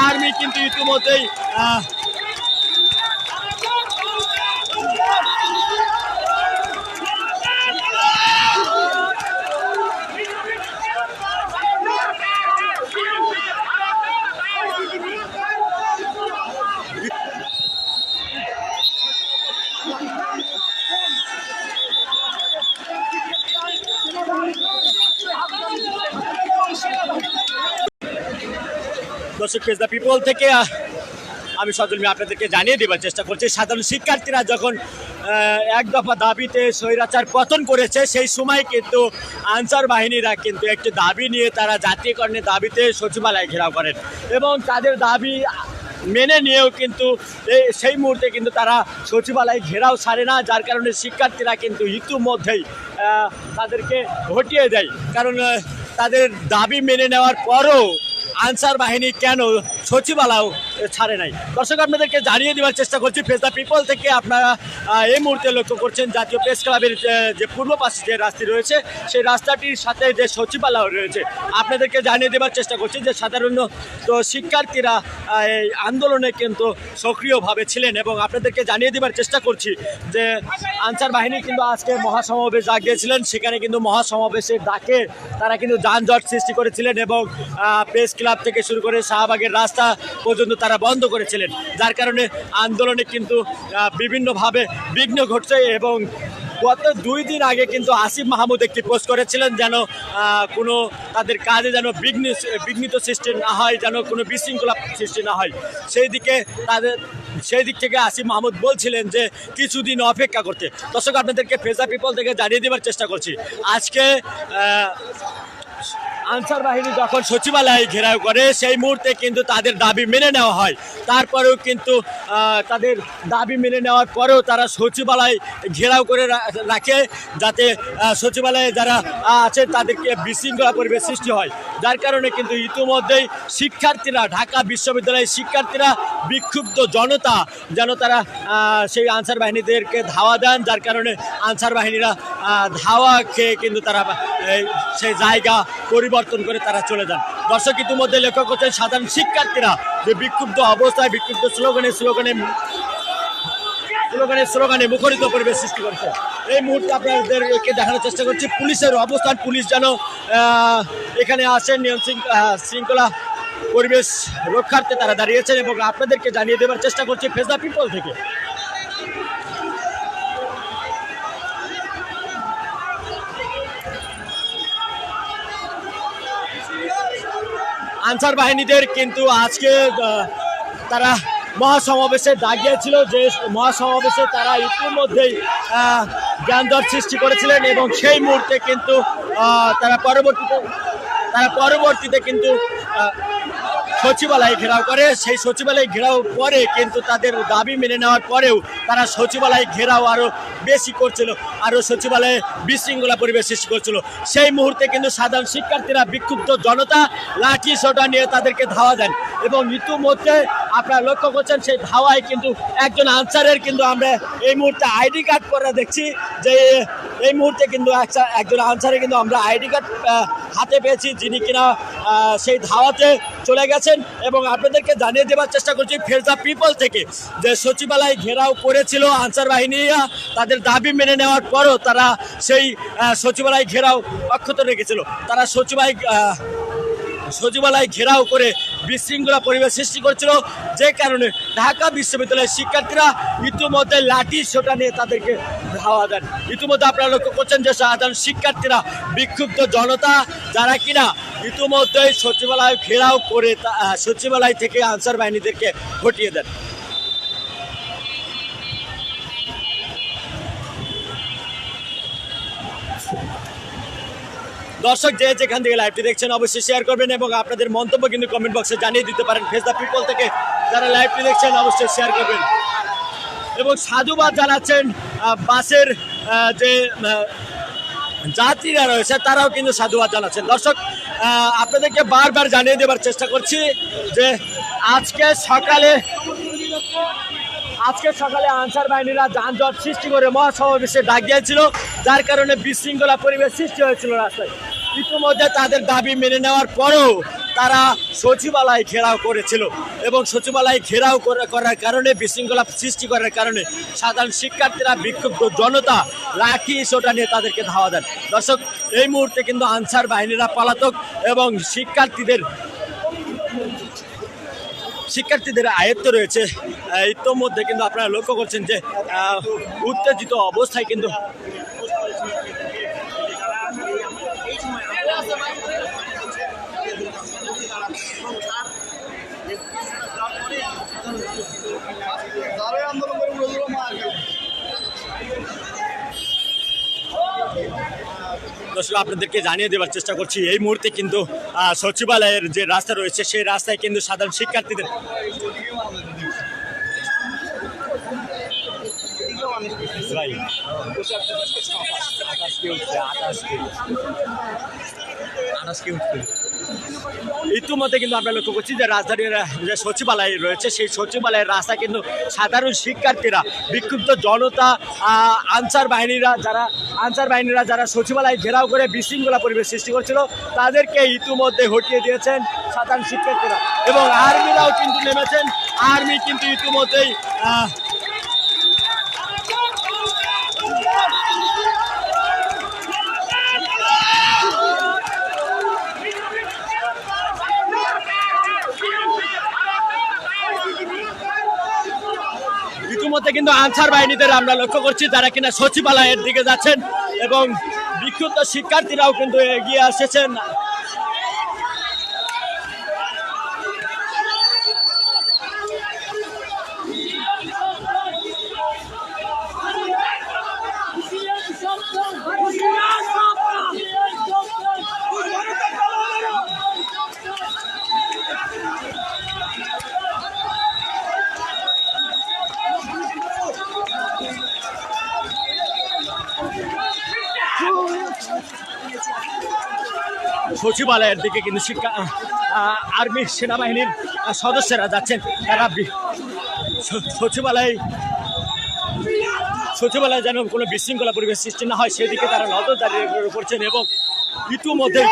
Army কিন্তু ইতিমধ্যেই দর্শক পেজ দ্য পিপল থেকে আমি সজল মিয়া আপনাদেরকে জানিয়ে দেবার চেষ্টা করছি। সাধারণ শিক্ষার্থীরা যখন এক দফা দাবিতে স্বৈরাচার পতন করেছে, সেই সময় কিন্তু আনসার বাহিনীরা কিন্তু একটি দাবি নিয়ে তারা জাতীয়করণের দাবিতে সচিবালয় ঘেরাও করেন এবং তাদের দাবি মেনে নিয়েও কিন্তু সেই মুহূর্তে কিন্তু তারা সচিবালয় ঘেরাও সারে না, যার কারণে শিক্ষার্থীরা কিন্তু ইতিমধ্যেই তাদেরকে ঘটিয়ে দেয়। কারণ তাদের দাবি মেনে নেওয়ার পরও আনসার বাহিনী কেন সচিবালয় ছাড়ে নাই। দর্শক, আপনাদেরকে জানিয়ে দেওয়ার চেষ্টা করছি ফেস দ্য পিপল থেকে আপনারা এই মুহূর্তে লক্ষ্য করছেন জাতীয় প্রেস ক্লাবের যে পূর্ব পাশে যে রাস্তা রয়েছে, সেই রাস্তাটির সাথে যে সচিবালয় রয়েছে, আপনাদেরকে জানিয়ে দেওয়ার চেষ্টা করছি যে সাধারণত তো শিক্ষার্থীরা এই আন্দোলনে কিন্তু সক্রিয়ভাবে ছিলেন এবং আপনাদেরকে জানিয়ে দেওয়ার চেষ্টা করছি যে আনসার বাহিনী কিন্তু আজকে মহাসমাবেশ জাগিয়েছিলেন সেখানে কিন্তু মহাসমাবেশের ডাকে তারা কিন্তু যানজট সৃষ্টি করেছিলেন এবং প্রেস ক্লাব থেকে শুরু করে শাহবাগের রাস্তা পর্যন্ত তারা বন্ধ করেছিলেন। যার কারণে আন্দোলনে কিন্তু বিভিন্নভাবে বিঘ্ন ঘটছে এবং গত দুই দিন আগে কিন্তু আসিফ মাহমুদ একটি পোস্ট করেছিলেন যেন কোনো তাদের কাজে যেন বিঘ্ন, বিঘ্নিত সৃষ্টি না হয়, যেন কোনো বিশৃঙ্খলা সৃষ্টি না হয়। সেই দিকে তাদের, সেই দিক থেকে আসিফ মাহমুদ বলছিলেন যে, কিছুদিন অপেক্ষা করতে। দর্শক, আপনাদেরকে ফেজা পিপল থেকে জানিয়ে দেওয়ার চেষ্টা করছি। আজকে আনসার বাহিনী যখন সচিবালয় ঘেরাও করে সেই মুহূর্তে কিন্তু তাদের দাবি মেনে নেওয়া হয়। তারপরেও কিন্তু তাদের দাবি মেনে নেওয়ার পরেও তারা সচিবালয় ঘেরাও করে রাখে যাতে সচিবালয়ে যারা আহ, আছে তাদেরকে বিশৃঙ্খলা পরিবেশ সৃষ্টি হয়। যার কারণে কিন্তু ইতিমধ্যেই শিক্ষার্থীরা ঢাকা বিশ্ববিদ্যালয়ের শিক্ষার্থীরা বিক্ষুব্ধ জনতা যেন তারা সেই আনসার বাহিনীদেরকে ধাওয়া দেন যার কারণে আনসার বাহিনীরা ধাওয়া খেয়ে কিন্তু তারা সেই জায়গা পরিবর্তন করে তারা চলে যান। দর্শক, ইতিমধ্যে লক্ষ্য করছেন সাধারণ শিক্ষার্থীরা। যে বিক্ষুব্ধ অবস্থায়, বিক্ষুব্ধ স্লোগানে স্লোগানে স্লোগানে স্লোগানে মুখরিত পরিবেশ সৃষ্টি করছে। এই মুহূর্তে আপনাদেরকে দেখানোর চেষ্টা করছি, পুলিশের অবস্থান, পুলিশ যেন এখানে আসেন, নিয়ম শৃঙ্খ- শৃঙ্খলা পরিবেশ রক্ষার্থে তারা দাঁড়িয়েছেন এবং আপনাদেরকে জানিয়ে দেওয়ার চেষ্টা করছি ফেসদা পিপল থেকে। আনসার বাহিনীদের কিন্তু আজকে তারা মহাসমাবেশে দাগিয়েছিল যে মহাসমাবেশে তারা ইতিমধ্যেই জ্ঞানদর সৃষ্টি করেছিলেন এবং সেই মুহূর্তে কিন্তু তারা পরবর্তীতে তারা পরবর্তীতে কিন্তু সচিবালয় ঘেরাও করে, সেই সচিবালয় ঘেরাও পরে কিন্তু তাদের দাবি মেনে নেওয়ার পরেও তারা সচিবালয় ঘেরাও আরও বেশি করছিল আরও সচিবালয়ে বিশৃঙ্খলা পরিবেশ সৃষ্টি করছিল। সেই মুহূর্তে কিন্তু সাধারণ শিক্ষার্থীরা বিক্ষুব্ধ জনতা লাঠি সোটা নিয়ে তাদেরকে ধাওয়া দেন এবং ইতিমধ্যে আপনারা লক্ষ্য করছেন সেই ধাওয়ায় কিন্তু একজন আনসারের কিন্তু আমরা এই মুহূর্তে আইডি কার্ড করে দেখছি যে এই মুহূর্তে কিন্তু একজন আনসারে কিন্তু আমরা আইডি কার্ড হাতে পেয়েছি যিনি কিনা সেই ধাওয়াতে চলে গেছেন এবং আপনাদেরকে জানিয়ে দেওয়ার চেষ্টা করছি ফেরজা পিপল থেকে যে সচিবালয় ঘেরাও করেছিল আনসার বাহিনীরা তাদের দাবি মেনে নেওয়ার পরও তারা সেই সচিবালয় ঘেরাও অক্ষত রেখেছিল। তারা সচিবালয় সচিবালয় ঘেরাও করে বিশৃঙ্খলা পরিবেশ সৃষ্টি করছিল, যে কারণে ঢাকা বিশ্ববিদ্যালয়ের শিক্ষার্থীরা ইতিমধ্যে লাঠি সোটা নিয়ে তাদেরকে ধাওয়া দেন। ইতিমধ্যে আপনারা লক্ষ্য করছেন যে সাধারণ শিক্ষার্থীরা বিক্ষুব্ধ জনতা, যারা কিনা ইতিমধ্যেই সচিবালয় ঘেরাও করে সচিবালয় থেকে আনসার বাহিনীদেরকে হটিয়ে দেন। দর্শক, যে যেখান থেকে লাইভটি দেখছেন অবশ্যই শেয়ার করবেন এবং আপনাদের মন্তব্য কিন্তু কমেন্ট বক্সে জানিয়ে দিতে পারেন। ফেস দ্য পিপল থেকে যারা লাইভটি দেখছেন অবশ্যই শেয়ার করবেন। এবং সাধুবাদ জানাচ্ছেন বাসের যে যাত্রীরা রয়েছে, তারাও কিন্তু সাধুবাদ জানাচ্ছেন। দর্শক আপনাদেরকে বারবার জানিয়ে দেবার চেষ্টা করছি যে আজকে সকালে আজকে সকালে আনসার বাহিনীরা যানজট সৃষ্টি করে মহাসমাবেশে ডাক দিয়েছিল, যার কারণে বিশৃঙ্খলা পরিবেশ সৃষ্টি হয়েছিল রাস্তায়। ইতিমধ্যে তাদের দাবি মেনে নেওয়ার পরেও তারা সচিবালয় ঘেরাও করেছিল এবং সচিবালয় ঘেরাও করার কারণে, বিশৃঙ্খলা সৃষ্টি করার কারণে সাধারণ শিক্ষার্থীরা বিক্ষুব্ধ জনতা লাঠি সোটা নিয়ে তাদেরকে ধাওয়া দেন। দর্শক, এই মুহূর্তে কিন্তু আনসার বাহিনীরা পলাতক এবং শিক্ষার্থীদের শিক্ষার্থীদের আয়ত্ত রয়েছে। ইতোমধ্যে কিন্তু আপনারা লক্ষ্য করছেন যে উত্তেজিত অবস্থায় কিন্তু দর্শক আপনাদেরকে জানিয়ে দেওয়ার চেষ্টা করছি এই মুহূর্তে কিন্তু সচিবালয়ের যে রাস্তা রয়েছে সেই রাস্তায় কিন্তু সাধারণ শিক্ষার্থীদের ভাই, ইতিমধ্যে কিন্তু আমরা লক্ষ্য করছি যে রাজধানীর যে সচিবালয় রয়েছে, সেই সচিবালয়ের রাস্তা কিন্তু সাধারণ শিক্ষার্থীরা, বিক্ষুব্ধ জনতা আনসার বাহিনীরা যারা, আনসার বাহিনীরা যারা সচিবালয় ঘেরাও করে বিশৃঙ্খলা পরিবেশ সৃষ্টি করছিল, তাদেরকে ইতিমধ্যে হটিয়ে দিয়েছেন সাধারণ শিক্ষার্থীরা। এবং আর্মিরাও কিন্তু নেমেছেন। আর্মি কিন্তু ইতিমধ্যেই ইতিমধ্যে কিন্তু আনসার বাহিনীদের আমরা লক্ষ্য করছি, যারা কিনা সচিবালয়ের দিকে যাচ্ছেন এবং বিক্ষুব্ধ শিক্ষার্থীরাও কিন্তু এগিয়ে এসেছেন। সচিবালয়ের দিকে কিন্তু শিক্ষা আর্মি সেনাবাহিনীর সদস্যরা যাচ্ছেন। তারা সচিবালয়, সচিবালয়ে যেন কোনো বিশৃঙ্খলা পরিবেশ সৃষ্টি না হয়, সেদিকে তারা নজরদারি করছেন এবং ইতিমধ্যে